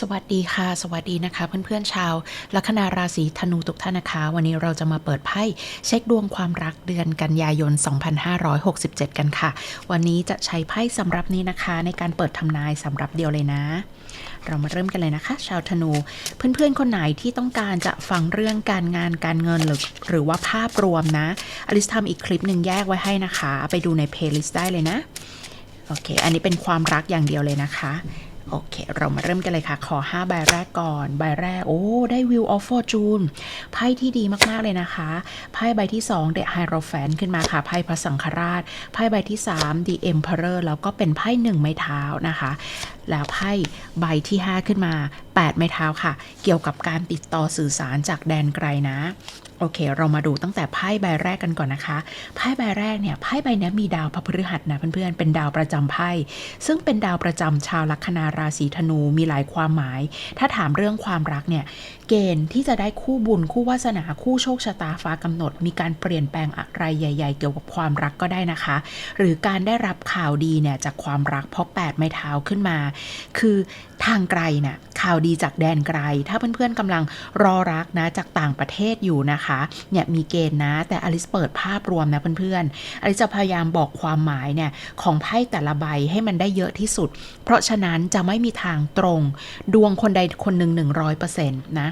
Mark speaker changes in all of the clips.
Speaker 1: สวัสดีค่ะ สวัสดีนะคะ เพื่อนๆชาวลัคนาราศีธนูทุกท่านนะคะ วันนี้เราจะมาเปิดไพ่เช็คดวงความรักเดือนกันยายน 2567 กันค่ะ วันนี้จะใช้ไพ่สำหรับนี้นะคะ ในการเปิดทำนายสำหรับเดียวเลยนะ เรามาเริ่มกันเลยนะคะ ชาวธนู เพื่อนๆคนไหนที่ต้องการจะฟังเรื่องการงานการเงินหรือหรือว่าภาพรวมนะอลิสทำอีกคลิปหนึ่งแยกไว้ให้นะคะ ไปดูในเพลย์ลิสต์ได้เลยนะโอเค อันนี้เป็นความรักอย่างเดียวเลยนะคะ โอเค เรามาเริ่มกันเลยค่ะ ขอ 5 ใบแรกก่อน ใบแรก โอ้ ได้ Wheel of Fortune ไพ่ที่ดีมาก ๆ เลยนะคะ ไพ่ใบที่2 The Hierophant ขึ้นมาค่ะ ไพ่พระสังฆราช ไพ่ใบที่ 3 The Emperor แล้วก็เป็นไพ่หนึ่งไม้เท้านะคะ แล้วไพ่ใบที่ 5 ขึ้นมา8 ไม้เท้าค่ะ เกี่ยวกับการติดต่อสื่อสารจากแดนไกลนะ โอเค เรามาดูตั้งแต่ไพ่ใบแรกกันก่อนนะคะ ไพ่ใบแรกเนี่ย ไพ่ใบนี้มีดาวพระพฤหัสนะเพื่อนๆ เป็นดาวประจำไพ่ ซึ่งเป็นดาวประจำชาวลัคนาราศีธนู มีหลายความหมาย ถ้าถามเรื่องความรักเนี่ย เกณฑ์ที่จะได้คู่บุญคู่วาสนาคู่โชคชะตาฟ้ากำหนด มีการเปลี่ยนแปลงอะไรใหญ่ ๆ เกี่ยวกับความรักก็ได้นะคะ หรือการได้รับข่าวดีเนี่ยจากความรักเพราะแปดไม้เท้าขึ้นมา คือ ทางไกลน่ะข่าวดีจากแดนไกล ถ้าเพื่อนๆกำลังรอรักนะจากต่างประเทศอยู่นะคะเนี่ยมีเกณฑ์นะ แต่อลิสเปิดภาพรวมนะเพื่อนๆอลิสจะพยายามบอกความหมายเนี่ยของไพ่แต่ละใบให้มันได้เยอะที่สุด เพราะฉะนั้นจะไม่มีทางตรง ดวงคนใดคนหนึ่ง100%นะ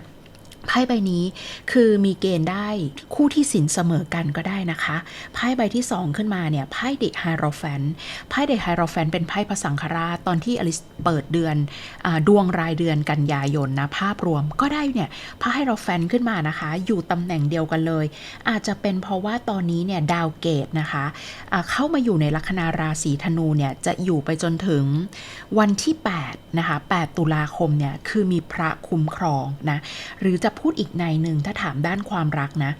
Speaker 1: ไพ่ใบนี้คือมีเกณฑ์ได้คู่ที่สินเสมอกันก็ได้นะคะไพ่ใบที่ 2 ขึ้นมาเนี่ยไพ่เด็กไฮโรแฟนไพ่เด็กไฮโรแฟนเป็นไพ่พระสังฆราชตอนที่อลิสเปิดเดือนอดวงรายเดือนกันยายนนะภาพรวมก็ได้เนี่ยไพ่ไฮโรแฟนขึ้นมานะคะ อยู่ตำแหน่งเดียวกันเลย อาจจะเป็นเพราะว่าตอนนี้เนี่ยดาวเกตนะคะอ่าเข้ามาอยู่ในลัคนาราศีธนูเนี่ยจะอยู่ไปจนถึงวันที่8นะคะ8ตุลาคมเนี่ยคือมีพระคุ้มครองนะหรือจะพูดอีกในหนึ่งถ้าถามด้านความรักนะ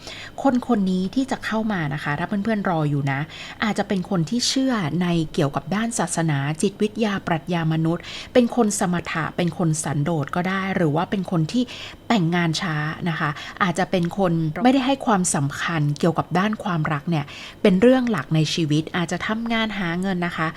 Speaker 1: คนคนนี้ที่จะเข้ามานะคะ ถ้าเพื่อนๆรออยู่นะ อาจจะเป็นคนที่เชื่อในเกี่ยวกับด้านศาสนา จิตวิทยาปรัชญามนุษย์ เป็นคนสมถะเป็นคนสันโดษก็ได้ หรือว่าเป็นคนที่แต่งงานช้านะคะ อาจจะเป็นคนไม่ได้ให้ความสำคัญเกี่ยวกับด้านความรักเนี่ยเป็นเรื่องหลักในชีวิตอาจจะทำงานหาเงินนะคะ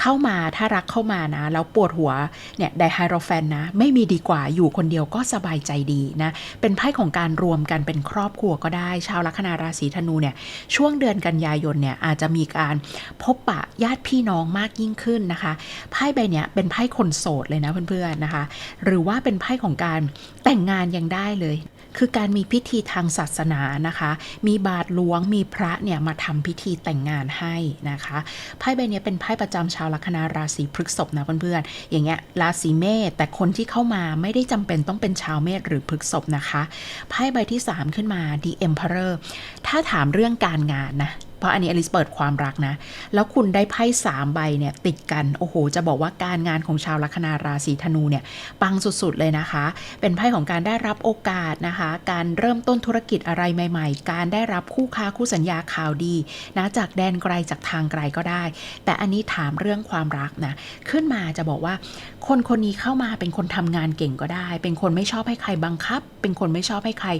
Speaker 1: เข้ามาถ้ารักเข้ามานะ แล้วปวดหัวเนี่ยไดไฮโรแฟนนะ ไม่มีดีกว่าอยู่คนเดียวก็สบายใจดีนะ เป็นไพ่ของการรวมกันเป็นครอบครัวก็ได้ ชาวลัคนาราศีธนูเนี่ยช่วงเดือนกันยายนเนี่ยอาจจะมีการพบปะญาติพี่น้องมากยิ่งขึ้นนะคะไพ่ใบเนี้ยเป็นไพ่คนโสดเลยนะเพื่อนๆนะคะ หรือว่าเป็นไพ่ของการแต่งงานยังได้เลย คือการมีพิธีทางศาสนานะคะ มีบาทหลวงมีพระเนี่ยมาทำพิธีแต่งงานให้นะคะไพ่ใบนี้เป็นไพ่ประจำชาวลัคนาราศีพฤษภนะเพื่อนๆอย่างเงี้ยราศีเมษแต่คนที่เข้ามาไม่ได้จำเป็นต้องเป็นชาวเมษหรือพฤษภนะคะไพ่ใบที่ 3 ขึ้นมา The Emperor ถ้าถามเรื่องการงานนะ ราะอันนี้อลิสเปิดความรักนะ แล้วคุณได้ไพ่สามใบเนี่ยติดกัน โอ้โห จะบอกว่าการงานของชาวลัคนาราศีธนูเนี่ยปังสุดๆเลยนะคะ เป็นไพ่ของการได้รับโอกาสนะคะ การเริ่มต้นธุรกิจอะไรใหม่ ๆ การได้รับคู่ค้าคู่สัญญาข่าวดีนะจากแดนไกลจากทางไกลก็ได้ แต่อันนี้ถามเรื่องความรักนะขึ้นมาจะบอกว่า คนคนนี้เข้ามาเป็นคนทำงานเก่งก็ได้ เป็นคนไม่ชอบให้ใครบังคับ เป็นคนไม่ชอบให้ใคร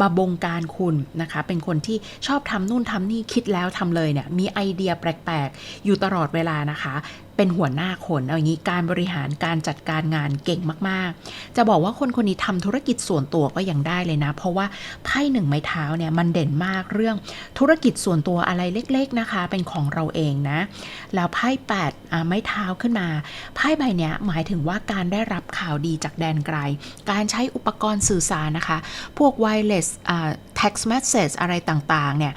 Speaker 1: มาบงการคุณนะคะ เป็นคนที่ชอบทำนู่นทำนี่คิดแล้วทำเลยเนี่ยมีไอเดียแปลกๆ อยู่ตลอดเวลานะคะ เป็นหัวหน้าคนเอาอย่างนี้การบริหารการจัดการงานเก่งมากๆ จะบอกว่าคนคนนี้ทำธุรกิจส่วนตัวก็ยังได้เลยนะ เพราะว่าไพ่หนึ่งไม้เท้าเนี่ยมันเด่นมากเรื่องธุรกิจส่วนตัวอะไรเล็ก ๆนะคะ เป็นของเราเองนะ แล้วไพ่แปดไม้เท้าขึ้นมาไพ่ใบเนี้ยหมายถึงว่าการได้รับข่าวดีจากแดนไกล การใช้อุปกรณ์สื่อสารนะคะ พวก wireless อ่า text message อะไรต่าง ๆ เนี่ย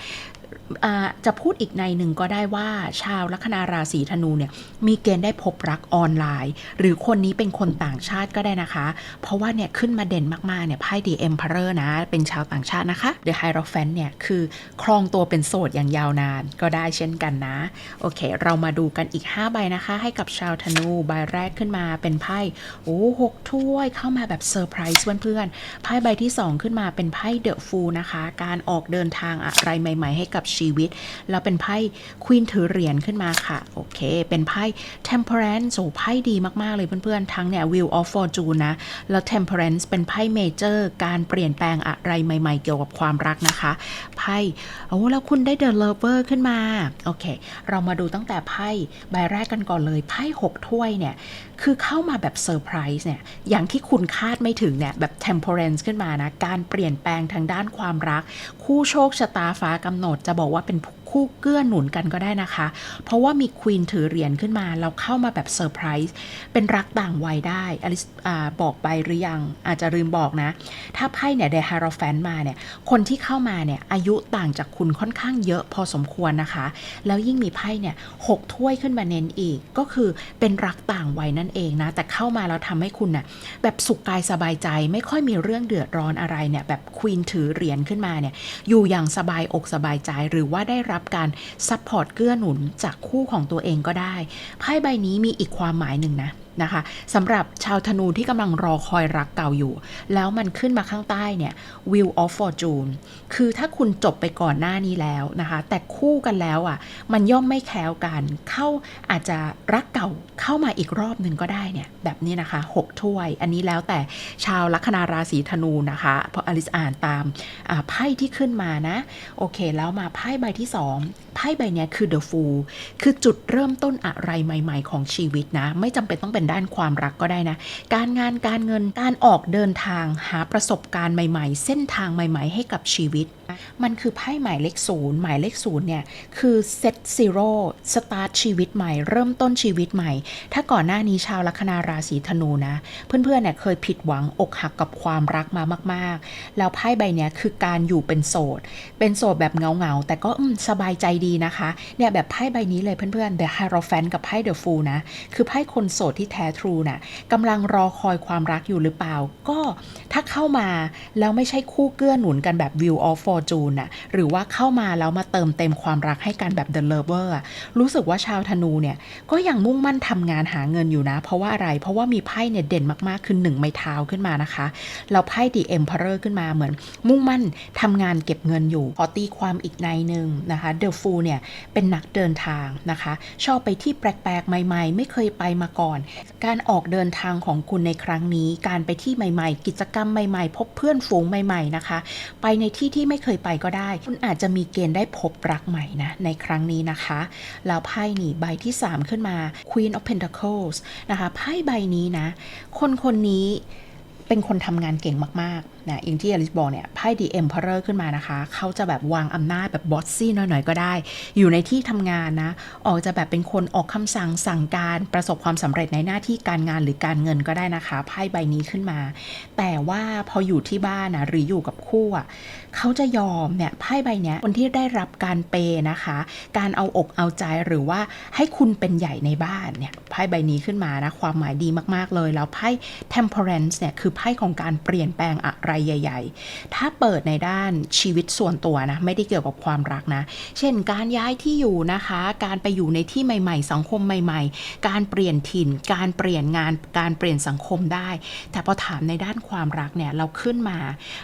Speaker 1: จะพูดอีกในหนึ่งก็ได้ว่า ชาวลัคนาราศีธนูเนี่ยมีเกณฑ์ได้พบรักออนไลน์ หรือคนนี้เป็นคนต่างชาติก็ได้นะคะ เพราะว่าเนี่ยขึ้นมาเด่นมากๆเนี่ยไพ่ดีเอ็มพาร์นะ เป็นชาวต่างชาตินะคะเดอะไฮโรแฟนเนี่ยคือครองตัวเป็นโสดอย่างยาวนานก็ได้เช่นกันนะ โอเค เรามาดูกันอีก 5 ใบนะคะ ให้กับชาวธนูใบแรกขึ้นมาเป็นไพ่โอ้หกถ้วยเข้ามาแบบเซอร์ไพรส์เพื่อนๆไพ่ใบที่ 2 ขึ้นมาเป็นไพ่เดอะฟูนะคะ การออกเดินทางอะไรใหม่ ๆ ให้กับชชีวิต แล้วเป็นไพ่ควีนถือเหรียญขึ้นมาค่ะ โอเค เป็นไพ่ temperance โอ้ไพ่ดีมาก ๆ เลยเพื่อน ๆ ทั้งเนี่ย wheel of fortune นะ แล้ว temperance เป็นไพ่เมเจอร์การเปลี่ยนแปลงอะไรใหม่ ๆ เกี่ยวกับความรักนะคะ ไพ่ โอ้แล้วคุณได้ the lover ขึ้นมา โอเค เรามาดูตั้งแต่ไพ่ใบแรกกันก่อนเลยไพ่หกถ้วยเนี่ย คือเข้ามาแบบเซอร์ไพรส์เนี่ย อย่างที่คุณคาดไม่ถึงเนี่ย แบบ temperance ขึ้นมานะ การเปลี่ยนแปลงทางด้านความรัก ผู้โชคชะตาฟ้ากำหนดจะบอกว่าเป็นผู้ คู่เกื้อหนุนกันก็ได้นะคะ เพราะว่ามีควีนถือเหรียญขึ้นมา เราเข้ามาแบบเซอร์ไพรส์เป็นรักต่างวัยได้อลิสบอกไปหรือยัง อาจจะลืมบอกนะ ถ้าไพ่เนี่ยเดฮารอแฟนมาเนี่ย คนที่เข้ามาเนี่ย อายุต่างจากคุณค่อนข้างเยอะพอสมควรนะคะ แล้วยิ่งมีไพ่เนี่ยหกถ้วยขึ้นมาเน้นอีก ก็คือเป็นรักต่างวัยนั่นเองนะ แต่เข้ามาแล้วทำให้คุณน่ะแบบสุขกายสบายใจ ไม่ค่อยมีเรื่องเดือดร้อนอะไรเนี่ยแบบควีนถือเหรียญขึ้นมาเนี่ยอยู่อย่างสบายอกสบายใจหรือว่าได้รับการซัพพอร์ตเกื้อหนุนจากคู่ของตัวเองก็ได้ไพ่ใบนี้มีอีกความหมายหนึ่งนะ นะคะสำหรับชาวธนูที่กำลังรอคอยรักเก่าอยู่ แล้วมันขึ้นมาข้างใต้เนี่ย Wheel of Fortune คือถ้าคุณจบไปก่อนหน้านี้แล้วนะคะ แต่คู่กันแล้วอะ มันย่อมไม่แคล้วกัน เข้าอาจจะรักเก่าเข้ามาอีกรอบหนึ่งก็ได้เนี่ย แบบนี้นะคะ 6 ถ้วย อันนี้แล้วแต่ชาวลัคนาราศีธนูนะคะ เพราะอลิสอ่านตามไพ่ที่ขึ้นมานะ โอเค แล้วมาไพ่ใบที่ 2 ไพ่ใบเนี้ยคือ The Fool คือจุดเริ่มต้นอะไรใหม่ ๆ ของชีวิตนะ ไม่จำเป็นต้องเป็นด้านความรักก็ได้นะ การงานการเงินการออกเดินทางหาประสบการณ์ใหม่ ๆ เส้นทางใหม่ ๆ ให้กับชีวิต มันคือไพ่หมายเลขศูนย์หมายเลขศูนย์เนี่ย คือเซตซีโร่สตาร์ทชีวิตใหม่ เริ่มต้นชีวิตใหม่ ถ้าก่อนหน้านี้ชาวลัคนาราศีธนูนะ เพื่อนๆเนี่ยเคยผิดหวังอกหักกับความรักมามาก ๆ แล้วไพ่ใบเนี้ยคือการอยู่เป็นโสด เป็นโสดแบบเงาๆแต่ก็สบายใจดีนะคะ เนี่ยแบบไพ่ใบนี้เลยเพื่อนๆ The Hierophant กับไพ่ The Fool นะ คือไพ่คนโสดที่แท้ทรูน่ะกำลังรอคอยความรักอยู่หรือเปล่า ก็ถ้าเข้ามาแล้วไม่ใช่คู่เกื้อหนุนกันแบบ View of Fortune น่ะหรือว่าเข้ามาแล้วมาเติมเต็มความรักให้กันแบบ The Lover อะรู้สึกว่าชาวธนูเนี่ยก็ยังมุ่งมั่นทำงานหาเงินอยู่นะ เพราะว่าอะไรเพราะว่ามีไพ่เนี่ยเด่นมากๆคือหนึ่งไม้เท้าขึ้นมานะคะแล้วไพ่ The Emperor ขึ้นมาเหมือน มุ่งมั่นทำงานเก็บเงินอยู่พอตีความอีกในหนึ่งนะคะ The Fool เนี่ยเป็นนักเดินทางนะคะ ชอบไปที่แปลกๆ ใหม่ๆ ไม่เคยไปมาก่อน การออกเดินทางของคุณในครั้งนี้ การไปที่ใหม่ ๆ กิจกรรมใหม่ๆ พบเพื่อนฝูงใหม่ ๆนะคะ ไปในที่ที่ไม่เคคยไปก็ได้ คุณอาจจะมีเกณฑ์ได้พบรักใหม่นะในครั้งนี้นะคะ แล้วไพ่นี่ใบที่ 3 ขึ้นมา Queen of Pentacles นะคะไพ่ใบนี้นะ คนคนนี้เป็นคนทำงานเก่งมากๆ นะอย่างที่อลิสบอกเนี่ยไพ่ดีเอ็มเพอร์ขึ้นมานะคะ เขาจะแบบวางอำนาจแบบบอสซี่หน่อยๆ ก็ได้ อยู่ในที่ทำงานนะ ออกจะแบบเป็นคนออกคำสั่งสั่งการประสบความสำเร็จในหน้าที่การงานหรือการเงินก็ได้นะคะไพ่ใบนี้ขึ้นมา แต่ว่าพออยู่ที่บ้านนะหรืออยู่กับคู่อะเขาจะยอมเนี่ยไพ่ใบเนี้ยคนที่ได้รับการเปย์นะคะ การเอาอกเอาใจหรือว่าให้คุณเป็นใหญ่ในบ้านเนี่ยไพ่ใบนี้ขึ้นมานะความหมายดีมากๆเลย แล้วไพ่ temperance เนี่ยคือไพ่ของการเปลี่ยนแปลงอะไรใหญ่ ๆ ถ้าเปิดในด้านชีวิตส่วนตัวนะไม่ได้เกี่ยวกับความรักนะ เช่นการย้ายที่อยู่นะคะ การไปอยู่ในที่ใหม่ ๆ สังคมใหม่ ๆ การเปลี่ยนถิ่น การเปลี่ยนงานการเปลี่ยนสังคมได้ แต่พอถามในด้านความรักเนี่ยเราขึ้นมา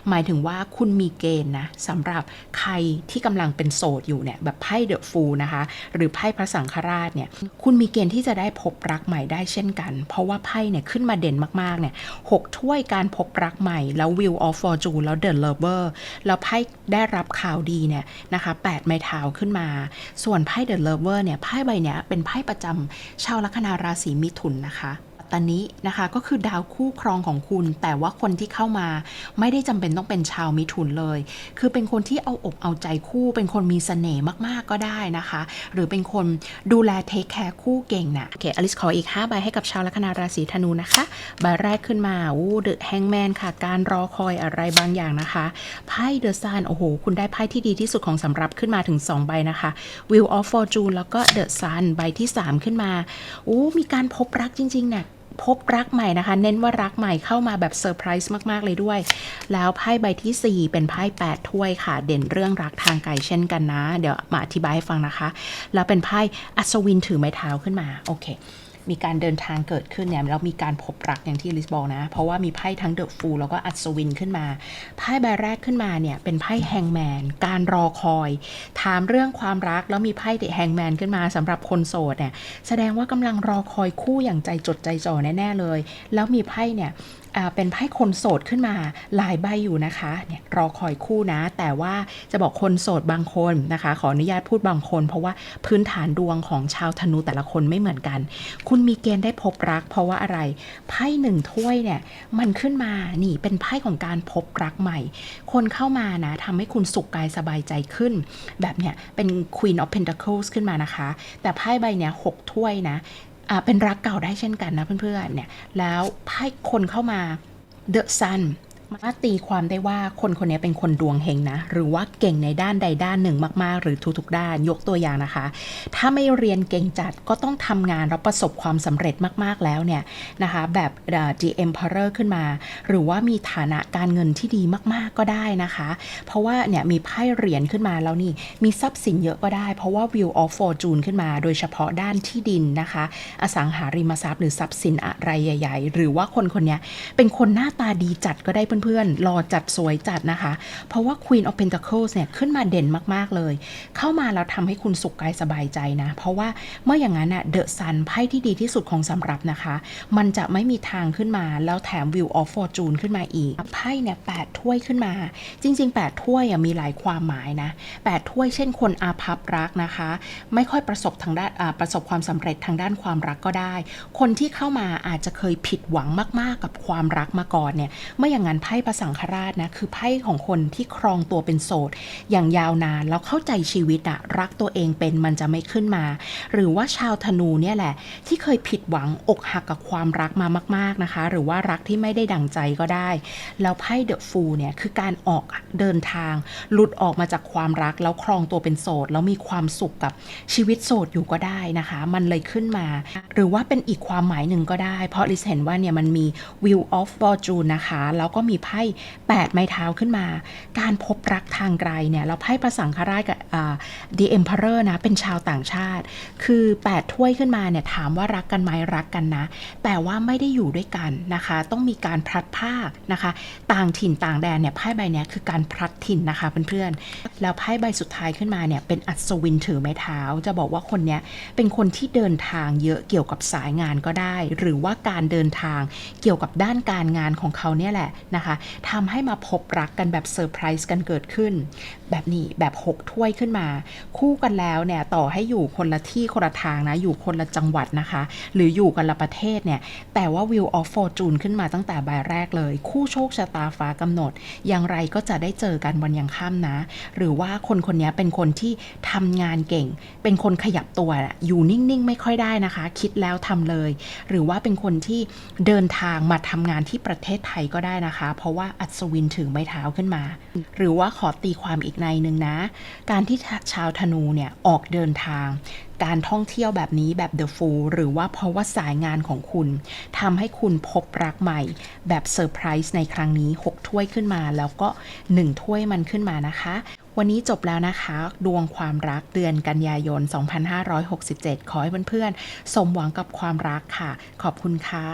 Speaker 1: หมายถึงว่าคุณมีเกณฑ์นะสำหรับใครที่กำลังเป็นโสดอยู่เนี่ยแบบไพ่เดอะฟูนะคะ หรือไพ่พระสังฆราชเนี่ยคุณมีเกณฑ์ที่จะได้พบรักใหม่ได้เช่นกัน เพราะว่าไพ่เนี่ยขึ้นมาเด่นมากๆเนี่ยหกถ้วยการพบรักใหม่แล้ว Wheel of Fortune แล้ว The Lover แล้วไพ่ได้รับข่าวดีเนี่ยนะคะแปดไม้เท้าขึ้นมา ส่วนไพ่ The Lover เนี่ยไพ่ใบเนี้ยเป็นไพ่ประจำชาวลัคนาราศีมิถุนนะคะ ตนนี้นะคะก็คือดาวคู่ครองของคุณ แต่ว่าคนที่เข้ามาไม่ได้จำเป็นต้องเป็นชาวมิถุนเลย คือเป็นคนที่เอาอกเอาใจคู่ เป็นคนมีเสน่ห์มากๆก็ได้นะคะ หรือเป็นคนดูแลเทคแคร์คู่เก่งนะโอเคอลิสขออีก5ใบให้กับชาวลัคนาราศีธนูนะคะใบแรกขึ้นมาอู้เดอะแฮงแมนค่ะ การรอคอยอะไรบางอย่างนะคะไพ่เดอะซันโอ้โห คุณได้ไพ่ที่ดีที่สุดของสำรับขึ้นมาถึง 2 ใบนะคะ Wheel of Fortune แล้วก็ The Sun ใบที่ 3 ขึ้นมาอู้มีการพบรักจริงๆเนี่ย พบรักใหม่นะคะ เน้นว่ารักใหม่เข้ามาแบบเซอร์ไพรส์มาก ๆ เลยด้วย แล้วไพ่ใบทีสี่ 4 เป็นไพ่8ถ้วยค่ะ เด่นเรื่องรักทางไกลเช่นกันนะ เดี๋ยวมาอธิบายให้ฟังนะคะ แล้วเป็นไพ่อัศวินถือไม้เท้าขึ้นมา โอเค มีการเดินทางเกิดขึ้นเนี่ยแล้วมีการพบรักอย่างที่ลิสบอกนะ เพราะว่ามีไพ่ทั้งเดอะฟูลแล้วก็อัศวินขึ้นมาไพ่ใบแรกขึ้นมาเนี่ยเป็นไพ่แฮงแมนการรอคอย ถามเรื่องความรักแล้วมีไพ่เดอะแฮงแมนขึ้นมาสำหรับคนโสดเนี่ยแสดงว่ากำลังรอคอยคู่อย่างใจจดใจจ่อแน่ๆเลย แล้วมีไพ่เนี่ย เป็นไพ่คนโสดขึ้นมาหลายใบอยู่นะคะเนี่ยรอคอยคู่นะ แต่ว่าจะบอกคนโสดบางคนนะคะ ขออนุญาตพูดบางคน เพราะว่าพื้นฐานดวงของชาวธนูแต่ละคนไม่เหมือนกัน คุณมีเกณฑ์ได้พบรัก เพราะว่าอะไรไพ่หนึ่งถ้วยเนี่ยมันขึ้นมานี่เป็นไพ่ของการพบรักใหม่ คนเข้ามานะทำให้คุณสุขกายสบายใจขึ้น แบบเนี้ยเป็น Queen of Pentacles ขึ้นมานะคะ แต่ไพ่ใบเนี้ยหกถ้วยนะ เป็นรักเก่าได้เช่นกันนะเพื่อนๆเนี่ยแล้วไพ่คนเข้ามา The Sun มาตีความได้ว่าคนคนนี้เป็นคนดวงเฮงนะ หรือว่าเก่งในด้านใดด้านหนึ่งมากๆ หรือทุกๆด้านยกตัวอย่างนะคะ ถ้าไม่เรียนเก่งจัดก็ต้องทำงานแล้วประสบความสำเร็จมากๆแล้วเนี่ยนะคะแบบ The Emperor ขึ้นมา หรือว่ามีฐานะการเงินที่ดีมากๆก็ได้นะคะ เพราะว่าเนี่ยมีไพ่เหรียญขึ้นมาแล้วนี่มีทรัพย์สินเยอะก็ได้ เพราะว่า Wheel of Fortune ขึ้นมา โดยเฉพาะด้านที่ดินนะคะ อสังหาริมทรัพย์หรือทรัพย์สินอะไรใหญ่ ๆ หรือว่าคนคนนี้เป็นคนหน้าตาดีจัดก็ได้เพื่อนๆ รอจัดสวยจัดนะคะ เพราะว่า Queen of Pentacles เนี่ยขึ้นมาเด่นมากๆเลย เข้ามาแล้วทำให้คุณสุขกายสบายใจนะ เพราะว่าเมื่ออย่างนั้นอะเดอะซันไพ่ที่ดีที่สุดของสำหรับนะคะ มันจะไม่มีทางขึ้นมาแล้วแถม Wheel of Fortune ขึ้นมาอีกไพ่เนี่ยแปดถ้วยขึ้นมา จริง ๆ 8 ถ้วยมีหลายความหมายนะ8ถ้วยเช่นคนอาภัพรักนะคะ ไม่ค่อยประสบทางด้านประสบความสำเร็จทางด้านความรักก็ได้ คนที่เข้ามาอาจจะเคยผิดหวังมาก ๆ กับความรักมาก่อนเนี่ยเมื่ออย่างนั้นไพ่ประสังฆราชนะคือไพ่ของคนที่ครองตัวเป็นโสด อย่างยาวนานแล้วเข้าใจชีวิตอะรักตัวเองเป็นมันจะไม่ขึ้นมา หรือว่าชาวธนูเนี่ยแหละ ที่เคยผิดหวังอกหักกับความรักมามาก ๆนะคะ หรือว่ารักที่ไม่ได้ดังใจก็ได้ แล้วไพ่เดอะฟูเนี่ยคือการออกเดินทาง หลุดออกมาจากความรักแล้วครองตัวเป็นโสดแล้วมีความสุขกับชีวิตโสดอยู่ก็ได้นะคะ มันเลยขึ้นมา หรือว่าเป็นอีกความหมายหนึ่งก็ได้ เพราะลิสเห็นว่าเนี่ยมันมี Wheel of Fortune นะคะ แล้วก็มีไพ่8ไม้เท้าขึ้นมา การพบรักทางไกลเนี่ยเราไพ่ประสังฆราชกับอ่า The Emperor นะเป็นชาวต่างชาติ คือ 8 ถ้วยขึ้นมาเนี่ยถามว่ารักกันไหมรักกันนะ แต่ว่าไม่ได้อยู่ด้วยกันนะคะ ต้องมีการพลัดพากนะคะ ต่างถิ่นต่างแดนเนี่ยไพ่ใบเนี้ยคือการพลัดถิ่นนะคะเพื่อนๆแล้วไพ่ใบสุดท้ายขึ้นมาเนี่ยเป็นอัศวินถือไม้เท้า จะบอกว่าคนเนี้ยเป็นคนที่เดินทางเยอะเกี่ยวกับสายงานก็ได้ หรือว่าการเดินทางเกี่ยวกับด้านการงานของเขาเนี่ยแหละนะคะทำให้มาพบรักกันแบบเซอร์ไพรส์กันเกิดขึ้น แบบนี้แบบ6ถ้วยขึ้นมา คู่กันแล้วเนี่ยต่อให้อยู่คนละที่คนละทางนะอยู่คนละจังหวัดนะคะ หรืออยู่กันละประเทศเนี่ยแต่ว่า Wheel of Fortune ขึ้นมาตั้งแต่ใบแรกเลย คู่โชคชะตาฟ้ากำหนด อย่างไรก็จะได้เจอกันวันยังค่ำนะ หรือว่าคนคนนี้เป็นคนที่ทำงานเก่ง เป็นคนขยับตัวอยู่นิ่งๆ ไม่ค่อยได้นะคะ คิดแล้วทำเลย หรือว่าเป็นคนที่เดินทางมาทำงานที่ประเทศไทยก็ได้นะคะเพราะว่าอัศวินถือไม้เท้าขึ้นมา หรือว่าขอตีความอีกในหนึ่งนะ การที่ชาวธนูเนี่ยออกเดินทาง การท่องเที่ยวแบบนี้แบบ The Fool หรือว่าเพราะว่าสายงานของคุณทำให้คุณพบรักใหม่ แบบเซอร์ไพรส์ในครั้งนี้ 6 ถ้วยขึ้นมา แล้วก็ 1 ถ้วยมันขึ้นมานะคะวันนี้จบแล้วนะคะ ดวงความรักเดือนกันยายน 2567 ขอให้เพื่อนๆ สมหวังกับความรักค่ะ ขอบคุณค่ะ